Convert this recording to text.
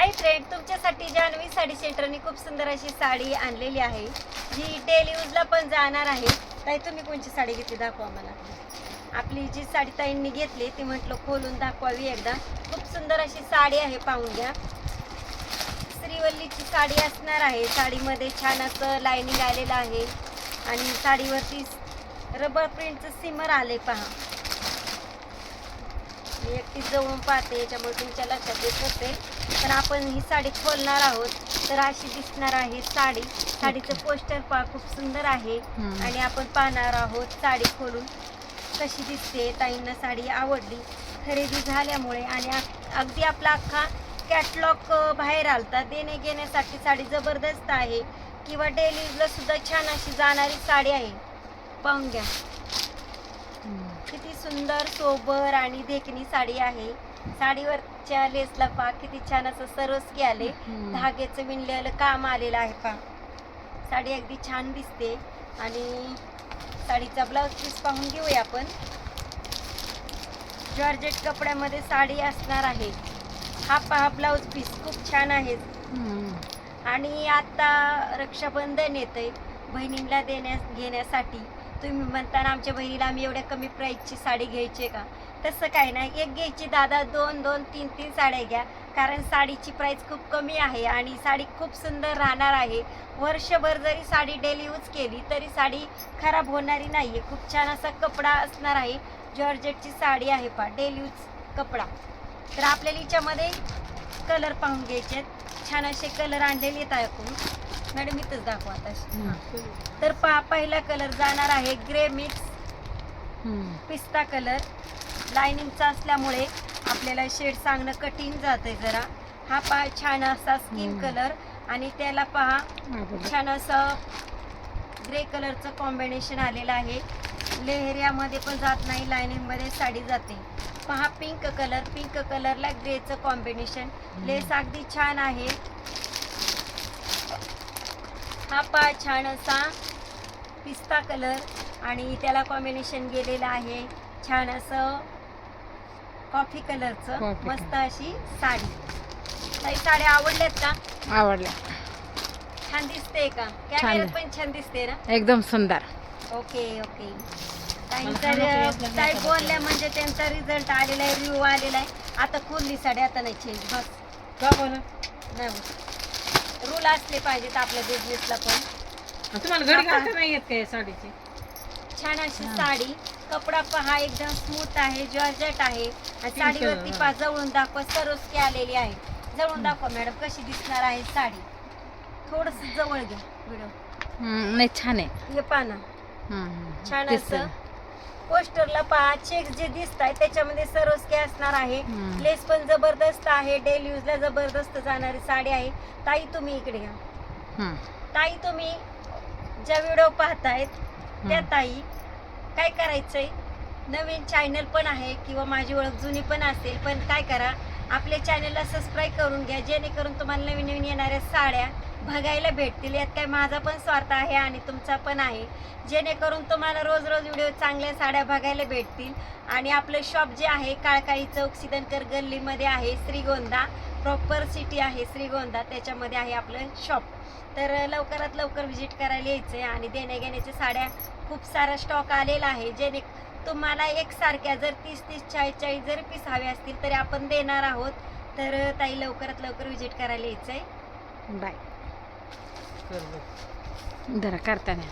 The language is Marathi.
हाय फ्रेंड तुमच्यासाठी जान्हवी साडी सेंटरने खूप सुंदर अशी साडी आणलेली आहे. जी डेली यूजला पण जाणार आहे. ताई तुम्ही कोणची साडी घेतली दाखवा मला. आपली जी साडी ताईंनी घेतली ती म्हटलं खोलून दाखवावी एकदा. खूप सुंदर अशी साडी आहे पाहून घ्या. श्रीवल्लीची साडी असणार आहे. साडीमध्ये छान असं लायनिंग आलेलं आहे. आणि साडीवरती रबर प्रिंटचं सिमर आले पहा. मी एकटी जवळून पाहते याच्यामुळे तुमच्या लक्षात येत असेल पण आपण ही साडी खोलणार आहोत तर अशी दिसणार आहे साडी. साडीचं पोस्टर पहा खूप सुंदर आहे. हम्म. आणि आपण पाहणार आहोत साडी खोलून कशी दिसते ताईंना साडी आवडली. खरेदी झाल्यामुळे आणि अग- अगदी आपला अख्खा कॅटलॉग बाहेर आलता. देणे घेण्यासाठी साडी जबरदस्त आहे. किंवा डेली यूजला सुद्धा छान अशी जाणारी साडी आहे. पाहून घ्या. हम्म. किती सुंदर सोबर आणि देखणी साडी आहे. साडीवरच्या लेसला पहा किती छान असं सरस्की आले. धाग्याचं विणलेलं काम आलेलं आहे पहा साडी अगदी छान दिसते. आणि साडीचा ब्लाऊज पीस पाहून घेऊया आपण. जॉर्जेट कपड्यामध्ये साडी असणार आहे. हा पहा ब्लाऊज पीस खूप छान आहे. आणि आता रक्षाबंधन येतंय. बहिणींना देण्यास घेण्यासाठी. तुम्ही म्हणता ना आमच्या बहिणीला आम्ही एवढ्या कमी प्राईसची साडी घ्यायची का? तसं काही नाही. एक घ्यायची दादा दोन दोन तीन तीन साड्या घ्या. कारण साडीची प्राईस खूप कमी आहे आणि साडी खूप सुंदर राहणार आहे. वर्षभर जरी साडी डेली यूज केली तरी साडी खराब होणारी नाही आहे खूप छान असा कपडा असणार आहे. जॉर्जेटची साडी आहे पा डेली यूज कपडा. तर आपल्याला हिच्यामध्ये कलर पाहून घ्यायचे आहेत. छान असे कलर आणलेले आहेत ऐकून मॅडम इथंच दाखवा आता. तर पहा पहिला कलर जाणार आहे ग्रे मिक्स. पिस्ता कलर. लायनिंगचा असल्यामुळे आपल्याला शेड सांगणं कठीण जाते जरा. हा पहा छान असा स्किन. कलर आणि त्याला पहा. छान असं ग्रे कलरचं कॉम्बिनेशन आलेलं आहे. लेहरियामध्ये पण जात नाही लायनिंगमध्ये साडी जाते. पहा पिंक कलर पिंक कलरला ग्रेचं कॉम्बिनेशन लेस अगदी छान आहे. हा पहा छान असा पिस्ता कलर आणि त्याला कॉम्बिनेशन गेलेलं आहे. छान असं कॉफी कलरचं मस्त अशी साडी. काही साड्या आवडल्यात का? आवडलं छान दिसते का? कॅमेऱ्यात पण छान दिसते ना? एकदम सुंदर. Okay okay. तर काही बोलल्या म्हणजे त्यांचा रिझल्ट आलेला आहे रिव्ह्यू आलेला आहे. आता खोलली साडी आता नाही चेंज बस. का बरं नाही रूल असले पाहिजेत आपल्या बिझनेसला पण. तुम्हाला घडी घालता नाही येत काय साडीची? छान अशी. साडी. कपडा पहा एकदम स्मूथ आहे जॉर्जेट आहे. आणि साडीवरती पहा जवळून दाखवा सरोस्की आलेली आहे. जवळून दाखवा मॅडम कशी दिसणार आहे साडी. थोडस जवळ घ्या व्हिडिओ नाही छान आहे. हे पाना. छान. असं. पोस्टरला पहा चेक्स जे दिसत आहे त्याच्यामध्ये सरोस्के असणार आहे. लेस पण जबरदस्त आहे डेली यूजला जबरदस्त जाणारी साडी आहे ताई तुम्ही इकडे घ्या. ताई तुम्ही ज्या व्हिडिओ पाहतायत त्या. ताई काय करायचंय नवीन चॅनल पण आहे किंवा माझी ओळख जुनी पण असेल पण काय करा आपल्या चॅनलला सबस्क्राईब करून घ्या जेणेकरून तुम्हाला नवीन नवीन येणाऱ्या साड्या बघायला भेटतील. यात काय माझा पण स्वार्थ आहे आणि तुमचा पण आहे. जेणेकरून तुम्हाला रोज रोज व्हिडिओ चांगल्या साड्या बघायला भेटतील. आणि आपलं शॉप जे आहे काळकाळी चौक सिदनकर गल्लीमध्ये आहे श्रीगोंदा. प्रॉपर सिटी आहे श्रीगोंदा. त्याच्यामध्ये आहे आपलं शॉप तर लवकरात लवकर व्हिजिट करायला यायचं आहे आणि देण्याघेण्याच्या साड्या खूप सारा स्टॉक आलेला आहे. जेणे तुम्हाला एकसारख्या जर तीस तीस चाळीस चाळीस जरी पीस हवे असतील तरी आपण देणार आहोत. तर ताई लवकरात लवकर व्हिजिट करायला यायचं आहे बाय. जरा करताना